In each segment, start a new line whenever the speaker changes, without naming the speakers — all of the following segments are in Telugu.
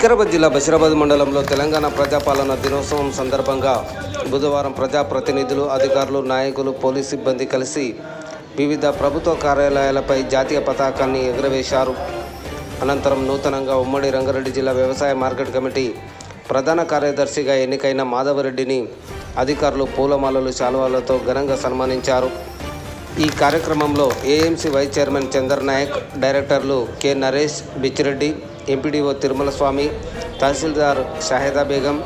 వికారాబాద్ జిల్లా బషీరాబాద్ మండలంలో తెలంగాణ ప్రజాపాలన దినోత్సవం సందర్భంగా బుధవారం ప్రజాప్రతినిధులు అధికారులు నాయకులు పోలీస్ సిబ్బంది కలిసి వివిధ ప్రభుత్వ కార్యాలయాలపై జాతీయ పతాకాన్ని ఎగురవేశారు. అనంతరం నూతనంగా ఉమ్మడి రంగారెడ్డి జిల్లా వ్యవసాయ మార్కెట్ కమిటీ ప్రధాన కార్యదర్శిగా ఎన్నికైన మాధవరెడ్డిని అధికారులు పూలమాలలు శాలువాలతో ఘనంగా సన్మానించారు. ఈ కార్యక్రమంలో AMC vice chairman Chander Naik డైరెక్టర్లు K Naresh Bichireddy MPDO Tirumala Swamy tahsildar Shahida Begum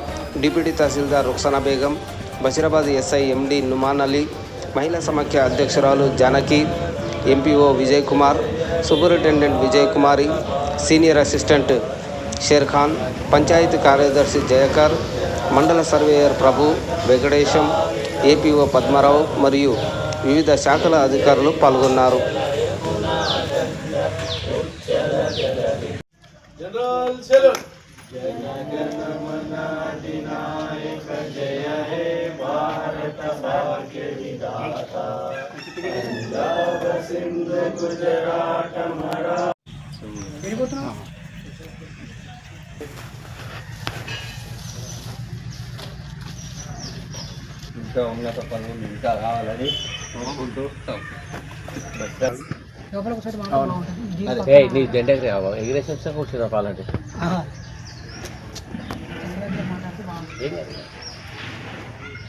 deputy tahsildar Ruksana Begum Basheerabad SI MD Numan Ali మహిళా సమాఖ్య అధ్యక్షురాలు Janaki MPO Vijay Kumar superintendent Vijay Kumari senior assistant Sher Khan panchayat కార్యదర్శి జయకర్ మండల సర్వేయర్ ప్రభు వెంకటేశం ఏపీఓ పద్మారావు మరియు వివిధ శాఖల అధికారులు పాల్గొన్నారు.
జనరల్ సెలూన్
ఇంకా ఉన్నత పనులు ఇంకా కావాలని కోరుకుంటూ నీ జెండకి ఎగిరేషన్ కూర్చున్నా పాలంటే.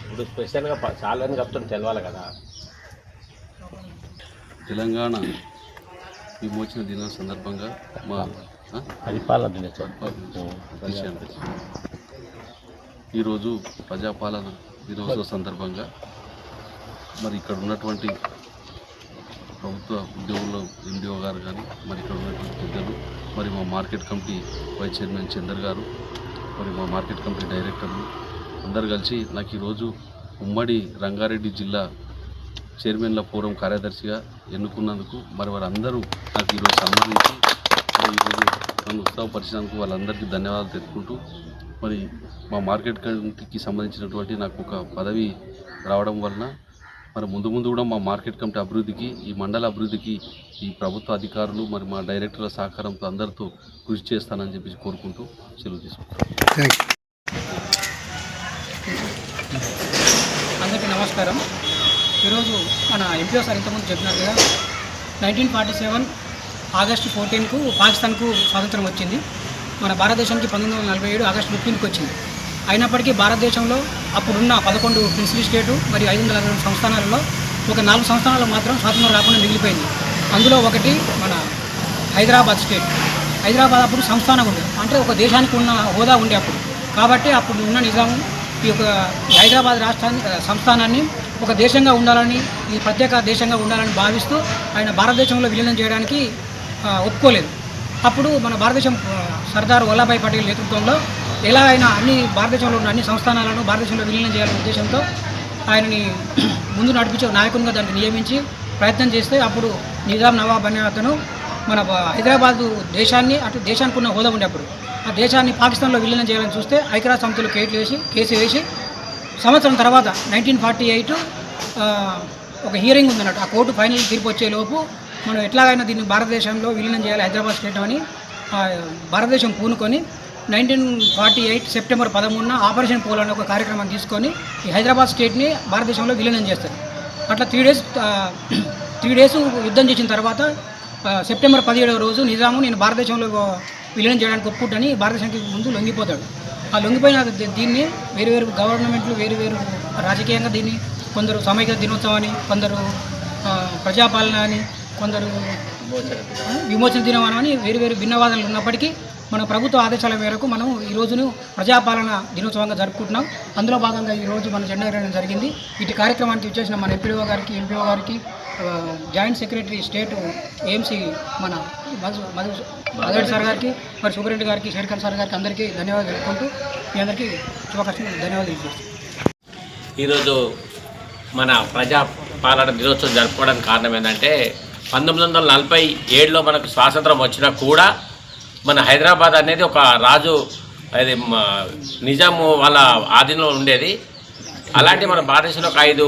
ఇప్పుడు స్పెషల్గా చాలా అని చెప్తాను తెలవాలి కదా.
తెలంగాణ విమోచన దినం సందర్భంగా మా?
పరిపాలన దినోత్సవం.
ఈరోజు ప్రజాపాలన దినోత్సవ సందర్భంగా మరి ఇక్కడ ఉన్నటువంటి ప్రభుత్వ ఉద్యోగులు ఎండిఓ గారు కానీ మరి ఇక్కడ ఉన్నటువంటి పెద్దలు మరి మా market committee vice chairman Chander గారు మరి మా మార్కెట్ కమిటీ డైరెక్టర్లు అందరు కలిసి నాకు ఈరోజు ఉమ్మడి రంగారెడ్డి జిల్లా చైర్మన్ల ఫోరం కార్యదర్శిగా ఎన్నుకున్నందుకు మరి వారందరూ నాకు ఈరోజు సన్మానించి మరి ఈరోజు నన్ను ఉత్సాహపరిచినందుకు వాళ్ళందరికీ ధన్యవాదాలు తెలుపుకుంటూ మరి మా మార్కెట్ కమిటీకి సంబంధించినటువంటి నాకు ఒక పదవి రావడం వలన మరి ముందు ముందు కూడా మా మార్కెట్ కమిటీ అభివృద్ధికి ఈ మండల అభివృద్ధికి ఈ ప్రభుత్వ అధికారులు మరి మా డైరెక్టర్ల సహకారంతో అందరితో కృషి చేస్తానని చెప్పేసి కోరుకుంటూ సెలవు తీసుకుంటాను
అందరికీ నమస్కారం. ఈరోజు మన ఎంపీఓ సార్ ఇంతకుముందు చెప్పినట్టుగా నైన్టీన్ ఫార్టీ సెవెన్ ఆగస్టు ఫోర్టీన్కు పాకిస్తాన్కు స్వాతంత్రం వచ్చింది. మన భారతదేశానికి పంతొమ్మిది వందల నలభై ఏడు ఆగస్టు ఫిఫ్టీన్కి వచ్చింది. అయినప్పటికీ భారతదేశంలో అప్పుడున్న పదకొండు ప్రిన్సిపల్ స్టేటు మరియు ఐదు వందల అరవై రెండు సంస్థానాలలో ఒక నాలుగు సంస్థానాలు మాత్రం స్వాతంత్రం రాకుండా మిగిలిపోయింది. అందులో ఒకటి మన హైదరాబాద్ స్టేట్. హైదరాబాద్ అప్పుడు సంస్థానం ఉంది. అంటే ఒక దేశానికి ఉన్న హోదా ఉండే అప్పుడు. కాబట్టి అప్పుడు ఉన్న నిజాం ఈ యొక్క హైదరాబాద్ రాష్ట్రాన్ని సంస్థానాన్ని ఒక దేశంగా ఉండాలని ఈ ప్రత్యేక దేశంగా ఉండాలని భావిస్తూ ఆయన భారతదేశంలో విలీనం చేయడానికి ఒప్పుకోలేదు. అప్పుడు మన భారతదేశం సర్దార్ వల్లభాయ్ పటేల్ నేతృత్వంలో ఎలా అయినా అన్ని భారతదేశంలో ఉన్న అన్ని సంస్థానాలను భారతదేశంలో విలీనం చేయాలనే ఉద్దేశంతో ఆయనని ముందు నడిపించే నాయకునిగా దాన్ని నియమించి ప్రయత్నం చేస్తే అప్పుడు నిజాం నవాబ్ అనే అతను మన హైదరాబాద్ హైదరాబాదు దేశాన్ని అటు దేశానికి ఉన్న హోదా ఉండే అప్పుడు ఆ దేశాన్ని పాకిస్తాన్లో విలీనం చేయాలని చూస్తే ఐక్యరాజ్య సమితిలో కేట్లు వేసి కేసు వేసి సంవత్సరం తర్వాత నైన్టీన్ ఫార్టీ ఎయిట్ ఒక హియరింగ్ ఉందన్నట్టు. ఆ కోర్టు ఫైనల్ తీర్పు వచ్చేలోపు మనం ఎట్లాగైనా దీన్ని భారతదేశంలో విలీనం చేయాలి హైదరాబాద్ స్టేట్ అని భారతదేశం పూనుకొని నైన్టీన్ ఫార్టీ ఎయిట్ సెప్టెంబర్ పదమూడున ఆపరేషన్ పోల్ అనే ఒక కార్యక్రమం తీసుకొని ఈ హైదరాబాద్ స్టేట్ని భారతదేశంలో విలీనం చేస్తారు. అట్లా త్రీ డేస్ త్రీ డేస్ యుద్ధం చేసిన తర్వాత సెప్టెంబర్ పదిహేడవ రోజు నిజాము నేను భారతదేశంలో విలీనం చేయడానికి ఒప్పుకుంటని భారతదేశానికి ముందు లొంగిపోతాడు. ఆ లొంగిపోయిన దీ- దీన్ని వేరు వేరు గవర్నమెంట్లు వేరు వేరు రాజకీయంగా దీన్ని కొందరు సమైక్య దినోత్సవం అని కొందరు ప్రజాపాలన అని కొందరు విమోచన దినం అని వేరు వేరు భిన్నవాదనలు ఉన్నప్పటికీ మన ప్రభుత్వ ఆదేశాల మేరకు మనం ఈ రోజును ప్రజాపాలన దినోత్సవంగా జరుపుకుంటున్నాం. అందులో భాగంగా ఈ రోజు మన జెండా ఎగరడం జరిగింది. ఇటు కార్యక్రమానికి వచ్చేసిన మన ఎంపీడీఓ గారికి ఎంపీఓ గారికి జాయింట్ సెక్రటరీ స్టేట్ ఏఎంసీ మన మధు మధు మధురెడ్డి సార్ గారికి మరి సూపరింటెండెంట్ గారికి షేర్ఖాన్ సార్ గారికి అందరికీ ధన్యవాదాలు తెలుపుకుంటూ మీ అందరికీ శుభాకాంక్షలు ధన్యవాదాలు తెలియజేస్తున్నాను.
ఈరోజు మన ప్రజా పాలన దినోత్సవం జరుపుకోవడానికి కారణం ఏంటంటే పంతొమ్మిది వందల నలభై ఏడులో మనకు స్వాతంత్రం వచ్చినా కూడా మన హైదరాబాద్ అనేది ఒక రాజు అది నిజాము వాళ్ళ ఆధీనంలో ఉండేది. అలాంటి మన భారతదేశంలో ఒక ఐదు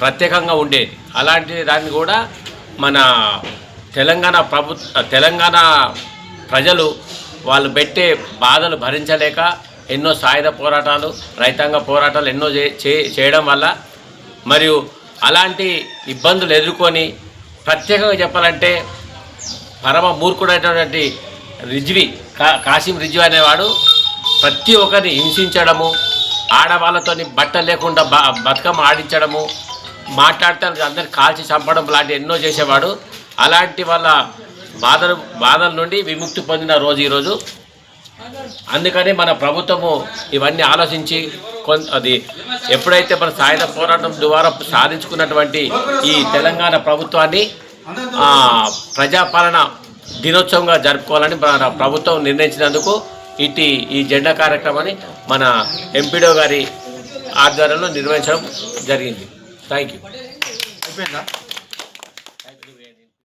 ప్రత్యేకంగా ఉండేది. అలాంటి దాన్ని కూడా మన తెలంగాణ ప్రభుత్వ తెలంగాణ ప్రజలు వాళ్ళు పెట్టే బాధలు భరించలేక ఎన్నో సాయుధ పోరాటాలు రైతాంగ పోరాటాలు ఎన్నో చే- చే- చేయడం వల్ల మరియు అలాంటి ఇబ్బందులు ఎదుర్కొని ప్రత్యేకంగా చెప్పాలంటే పరమ మూర్ఖుడైనటువంటి రిజ్వి కా కాసిం రిజ్వి అనేవాడు ప్రతి ఒక్కరిని హింసించడము ఆడవాళ్ళతోని బట్ట లేకుండా బ బతుకమ్మ ఆడించడము మాట్లాడటానికి అందరికి కాల్చి చంపడం లాంటి ఎన్నో చేసేవాడు. అలాంటి వాళ్ళ బాధలు బాధల నుండి విముక్తి పొందిన రోజు ఈరోజు అందుకని మన ప్రభుత్వము ఇవన్నీ ఆలోచించి కొంత అది ఎప్పుడైతే మన సాయుధ పోరాటం ద్వారా సాధించుకున్నటువంటి ఈ తెలంగాణ ప్రభుత్వాన్ని ప్రజాపాలన దినోత్సవంగా జరుపుకోవాలని మన ప్రభుత్వం నిర్ణయించినందుకు ఇటు ఈ జెండా కార్యక్రమాన్ని మన ఎంపీడో గారి ఆధ్వర్యంలో నిర్వహించడం జరిగింది. Thank you